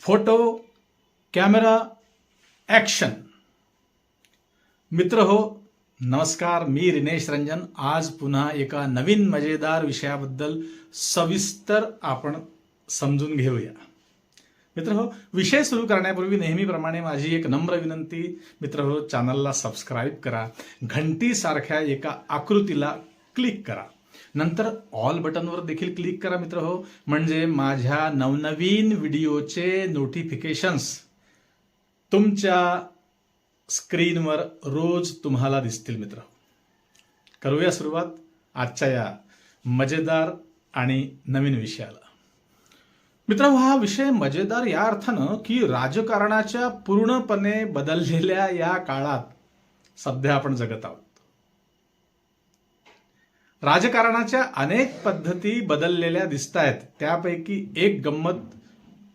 Photo camera action. मित्र हो नमस्कार मी रिनेश रंजन. आज पुन्हा एका नवीन मजेदार विषयाबद्दल सविस्तर आपण समजून घेऊया. मित्र हो विषय सुरू करण्यापूर्वी नेहमीप्रमाणे माझी एक नम्र विनंती. मित्र हो चॅनलला सबस्क्राईब करा. घंटीसारख्या एका आकृतीला क्लिक करा. नंतर ऑल बटनवर देखील क्लिक करा मित्र हो. म्हणजे माझ्या नवनवीन व्हिडिओचे नोटिफिकेशन्स तुमच्या स्क्रीनवर रोज तुम्हाला दिसतील मित्र हो. करूया सुरुवात आजच्या या मजेदार आणि नवीन विषयाला. मित्र हो, हा विषय मजेदार या अर्थानं की राजकारणाच्या पूर्णपणे बदललेल्या या काळात सध्या आपण जगत आहोत. राजकारणाच्या अनेक पद्धती बदललेल्या दिसत आहेत त्यापैकी एक गंमत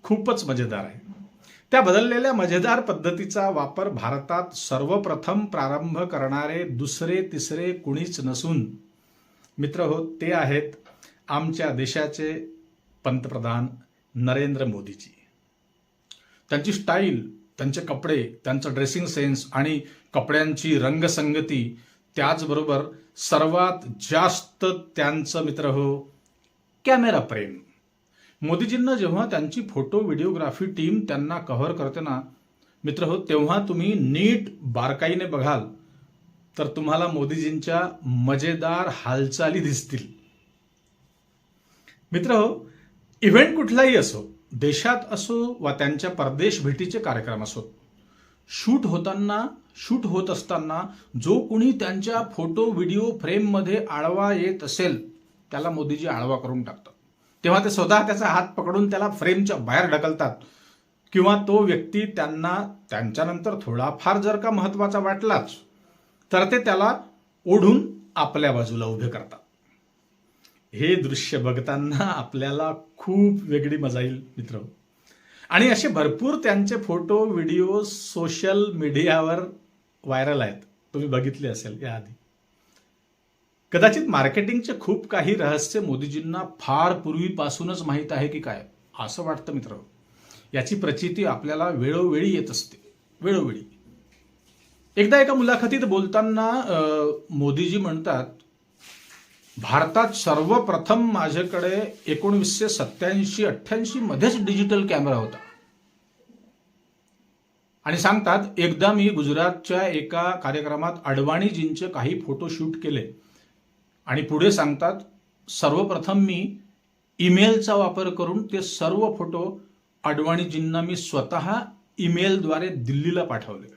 खूपच मजेदार आहे. त्या बदललेल्या मजेदार पद्धतीचा वापर भारतात सर्वप्रथम प्रारंभ करणारे दुसरे तिसरे कुणीच नसून मित्र हो ते आहेत आमच्या देशाचे पंतप्रधान नरेंद्र मोदीजी. त्यांची स्टाईल त्यांचे कपडे त्यांचं ड्रेसिंग सेन्स आणि कपड्यांची रंगसंगती त्याचबरोबर सर्वात जास्त त्यांचं मित्र हो कॅमेरा प्रेम. मोदीजींना जेव्हा त्यांची फोटो व्हिडिओग्राफी टीम त्यांना कव्हर करते ना मित्र हो तेव्हा तुम्ही नीट बारकाईने बघाल तर तुम्हाला मोदीजींच्या मजेदार हालचाली दिसतील. मित्र हो इव्हेंट कुठलाही असो देशात असो वा त्यांच्या परदेश भेटीचे कार्यक्रम असोत शूट होताना शूट होत असताना जो कुणी त्यांच्या फोटो व्हिडिओ फ्रेममध्ये आळवा येत असेल त्याला मोदीजी आळवा करून टाकतात. तेव्हा ते स्वतः त्याचा हात पकडून त्याला फ्रेमच्या बाहेर ढकलतात. किंवा तो व्यक्ती त्यांना त्यांच्यानंतर थोडाफार जर का महत्त्वाचा वाटलाच तर ते त्याला ओढून आपल्या बाजूला उभे करतात. हे दृश्य बघताना आपल्याला खूप वेगळी मजा येईल मित्र. आणि असे भरपूर त्यांचे फोटो व्हिडिओ सोशल मीडियावर व्हायरल आहेत. तुम्ही बघितले असेल याआधी. कदाचित मार्केटिंगचे खूप काही रहस्य मोदीजींना फार पूर्वीपासूनच माहीत आहे की काय असं वाटतं मित्र. याची प्रचिती आपल्याला वेळोवेळी येत असते. वेळोवेळी. एकदा एका मुलाखतीत बोलताना मोदीजी म्हणतात भारतात सर्वप्रथम माझ्याकडे एकोणीसशे सत्याऐंशी अठ्ठ्याऐंशी मध्येच डिजिटल कॅमेरा होता. आणि सांगतात एकदा मी गुजरातच्या एका कार्यक्रमात अडवाणीजींचे काही फोटो शूट केले. आणि पुढे सांगतात सर्वप्रथम मी ईमेलचा वापर करून ते सर्व फोटो अडवाणीजींना मी स्वतः ईमेलद्वारे दिल्लीला पाठवले.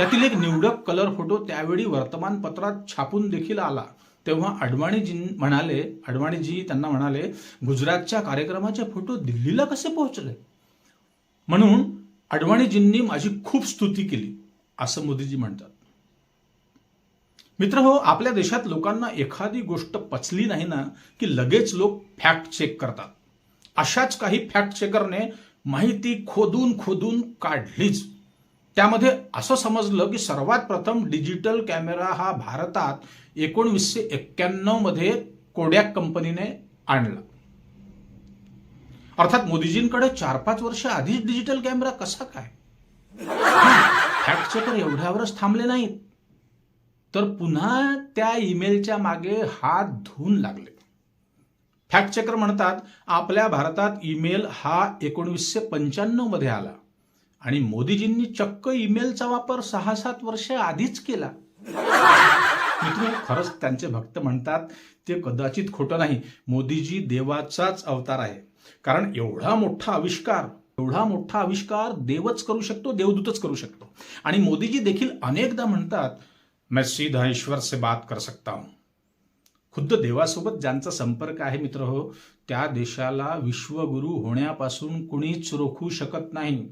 त्यातील एक निवडक कलर फोटो त्यावेळी वर्तमानपत्रात छापून देखील आला. तेव्हा अडवाणीजी म्हणाले अडवाणीजी त्यांना म्हणाले गुजरातच्या कार्यक्रमाचे फोटो दिल्लीला कसे पोहोचले? म्हणून अडवाणीजींनी माझी खूप स्तुती केली असं मोदीजी म्हणतात. मित्र हो आपल्या देशात लोकांना एखादी गोष्ट पचली नाही ना की लगेच लोक फॅक्ट चेक करतात. अशाच काही फॅक्ट चेकरने माहिती खोदून खोदून काढलीच. त्यामध्ये असं समजलं की सर्वात प्रथम डिजिटल कॅमेरा हा भारतात एकोणवीसशे एक्क्याण्णवमध्ये कोडॅक कंपनीने आणला. अर्थात मोदीजींकडे चार पाच वर्ष आधीच डिजिटल कॅमेरा कसा काय? फॅक्ट चेकर एवढ्यावरच थांबले नाहीत. तर पुन्हा त्या ईमेलच्या मागे हात धुवून लागले. फॅक्ट चेकर म्हणतात आपल्या भारतात ईमेल हा एकोणवीसशे पंच्याण्णवमध्ये आला. आणि मोदीजींनी चक्क ईमेलचा वापर सहा सात वर्ष आधीच केला. मित्र खरंच त्यांचे भक्त म्हणतात ते कदाचित खोटं नाही. मोदीजी देवाचाच अवतार आहे. कारण एवढा मोठा आविष्कार एवढा मोठा आविष्कार देवच करू शकतो देवदूतच करू शकतो. आणि मोदीजी देखील अनेकदा म्हणतात मैं सीधा ईश्वर से बात कर सकता हूं. खुद्द देवासोबत ज्यांचा संपर्क आहे मित्र हो त्या देशाला विश्वगुरु होण्यापासून कुणीच रोखू शकत नाही.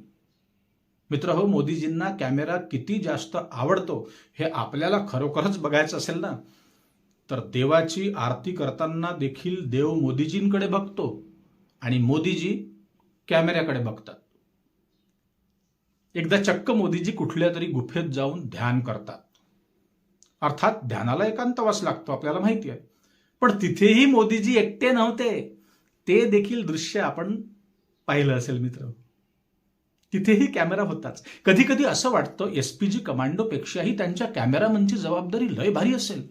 मित्र हो मोदीजींना कॅमेरा किती जास्त आवडतो हे आपल्याला खरोखरच बघायचं असेल ना? तर देवाची आरती करताना देखील देव मोदीजींकडे बघतो आणि मोदीजी कॅमेऱ्याकडे बघतात. एकदा चक्क मोदीजी कुठल्या तरी गुफेत जाऊन ध्यान करतात. अर्थात ध्यानाला एकांतवास लागतो आपल्याला माहिती आहे. पण तिथेही मोदीजी एकटे नव्हते. ते देखील दृश्य आपण पाहिलं असेल मित्र हो. तिथेही कॅमेरा होताच. कधी कधी असं वाटतं एस पी जी कमांडोपेक्षाही त्यांच्या कॅमेरामनची जबाबदारी लय भारी असेल.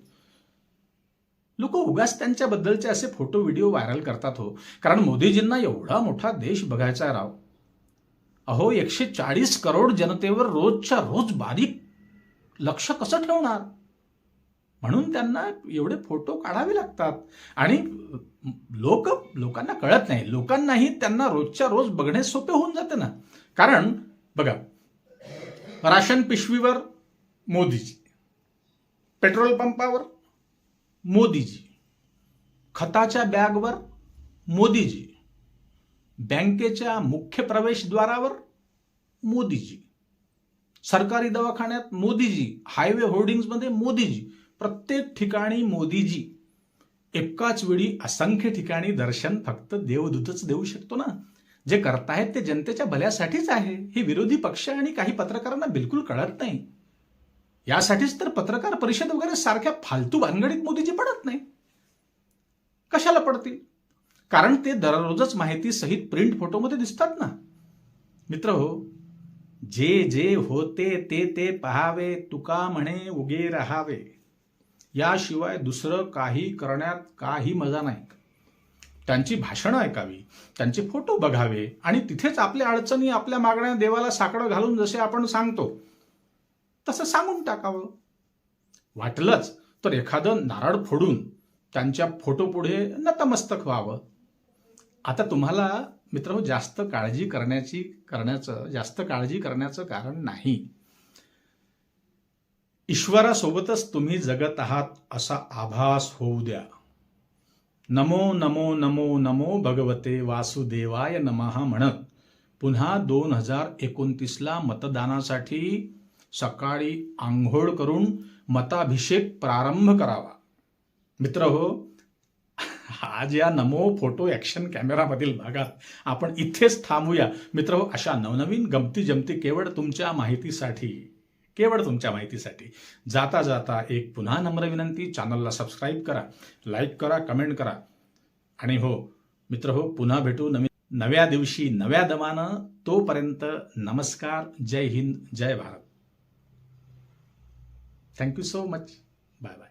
लोक उगाच त्यांच्याबद्दलचे असे फोटो व्हिडिओ व्हायरल करतात हो. कारण मोदीजींना एवढा मोठा देश बघायचा राव. अहो एकशे चाळीस करोड जनतेवर रोजच्या रोज बारीक लक्ष कसं ठेवणार? म्हणून त्यांना एवढे फोटो काढावे लागतात. आणि लोक लोकांना कळत नाही. लोकांनाही त्यांना रोजच्या रोज बघणे सोपे होऊन जाते ना. कारण बघा राशन पिशवीवर मोदीजी पेट्रोल पंपावर मोदीजी खताच्या बॅगवर मोदीजी बँकेच्या मुख्य प्रवेशद्वारावर मोदीजी सरकारी दवाखान्यात मोदीजी हायवे होर्डिंग्समध्ये मोदीजी प्रत्येक ठिकाणी मोदीजी एकाच वेळी असंख्य ठिकाणी दर्शन फक्त देवदूतच देऊ शकतो ना? जे करतायत ते जनतेच्या भल्यासाठीच आहे. हे विरोधी पक्ष आणि काही पत्रकारांना बिलकुल कळत नाही. यासाठीच तर पत्रकार परिषद वगैरे सारख्या फालतू भानगडीत मोदीजी पडत नाही. कशाला पडतील? कारण ते दररोजच माहिती सहित प्रिंट फोटोमध्ये दिसतात ना? मित्र हो जे जे होते ते ते पहावे तुका म्हणे उगे राहावे. याशिवाय दुसरं काही करण्यात काही मजा नाही. त्यांची भाषणं ऐकावी त्यांचे फोटो बघावे आणि तिथेच आपल्या अडचणी आपल्या मागण्या देवाला साकडं घालून जसे आपण सांगतो तसं सांगून टाकावं. वाटलंच तर एखादं नारळ फोडून त्यांच्या फोटो पुढे नतमस्तक व्हावं. आता तुम्हाला मित्र जास्त काळजी करण्याची करण्याचं जास्त काळजी करण्याचं कारण नाही. ईश्वरासोबतच तुम्ही जगत आहात असा आभास होऊ द्या. नमो नमो नमो नमो भगवते वासुदेवाय नमः म्हणत. पुन्हा दोन हजार एकोणतीसला मतदानासाठी सकाळी आंघोळ करून मताभिषेक प्रारंभ करावा. मित्र हो आज या नमो फोटो ॲक्शन कॅमेरामधील भागात आपण इथेच थांबूया. मित्र हो अशा नवनवीन गमती जमती केवळ तुमच्या माहितीसाठी. केवळ तुमच्या माहितीसाठी. जाता जाता एक पुन्हा नम्र विनंती चॅनलला सबस्क्राईब करा लाईक करा कमेंट करा. आणि हो मित्र हो पुन्हा भेटू नवीन नव्या दिवशी नव्या दमानं. तोपर्यंत नमस्कार जय हिंद जय Bharat. Thank you so much bye bye